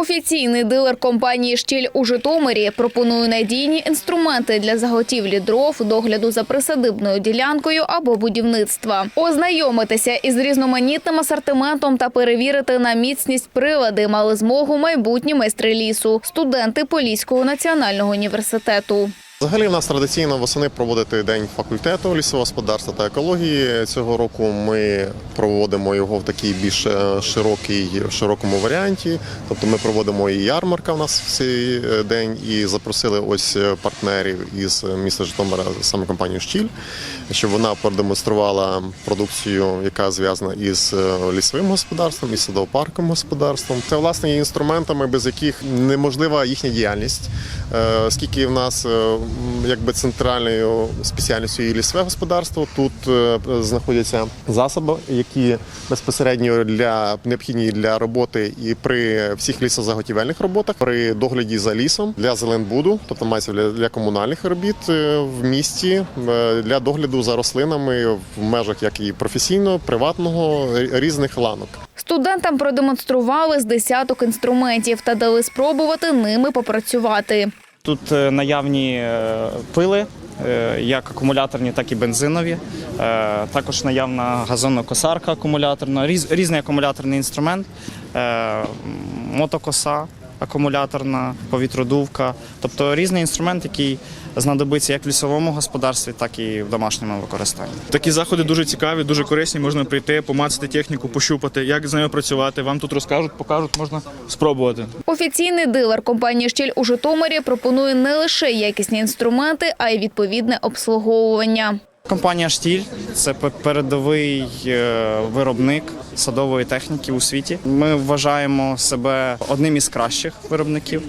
Офіційний дилер компанії Штіль у Житомирі пропонує надійні інструменти для заготівлі дров, догляду за присадибною ділянкою або будівництва. Ознайомитися із різноманітним асортиментом та перевірити на міцність прилади мали змогу майбутні майстри лісу, студенти Поліського національного університету. Взагалі, в нас традиційно восени проводити день факультету лісового господарства та екології. Цього року ми проводимо його в такій більш е, широкій, широкому варіанті. Тобто ми проводимо і ярмарка в нас в цей е, день, і запросили ось е, партнерів із міста Житомира, саме компанію Щіль, щоб вона продемонструвала продукцію, яка зв'язана із лісовим господарством, із садово-парковим господарством. Це власне є інструментами, без яких неможлива їхня діяльність, оскільки в нас якби центральною спеціальністю є лісове господарство. Тут е, знаходяться засоби, які безпосередньо для необхідні для роботи і при всіх лісозаготівельних роботах, при догляді за лісом для зеленбуду, тобто мається для, комунальних робіт е, в місті, е, для догляду за рослинами в межах як і професійного, приватного різних ланок. Студентам продемонстрували з десяток інструментів та дали спробувати ними попрацювати. Тут е, наявні е, пили, е, як акумуляторні, так і бензинові. Також наявна газонокосарка акумуляторна, різний акумуляторний інструмент, мотокоса акумуляторна, повітродувка. Тобто різний інструмент, який знадобиться як в лісовому господарстві, так і в домашньому використанні. Такі заходи дуже цікаві, дуже корисні. Можна прийти, помацати техніку, пощупати, як з нею працювати. Вам тут розкажуть, покажуть, можна спробувати. Офіційний дилер компанії Штіль у Житомирі пропонує не лише якісні інструменти, а й відповідне обслуговування. Компанія Штіль це пе- передовий е, виробник садової техніки у світі. Ми вважаємо себе одним із кращих виробників,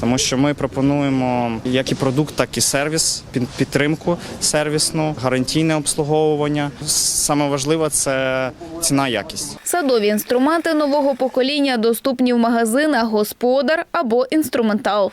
тому що ми пропонуємо як і продукт, так і сервіс, під- підтримку сервісну, гарантійне обслуговування. Саме важливе це ціна якість. Садові інструменти нового покоління доступні в магазинах Господар або інструментал.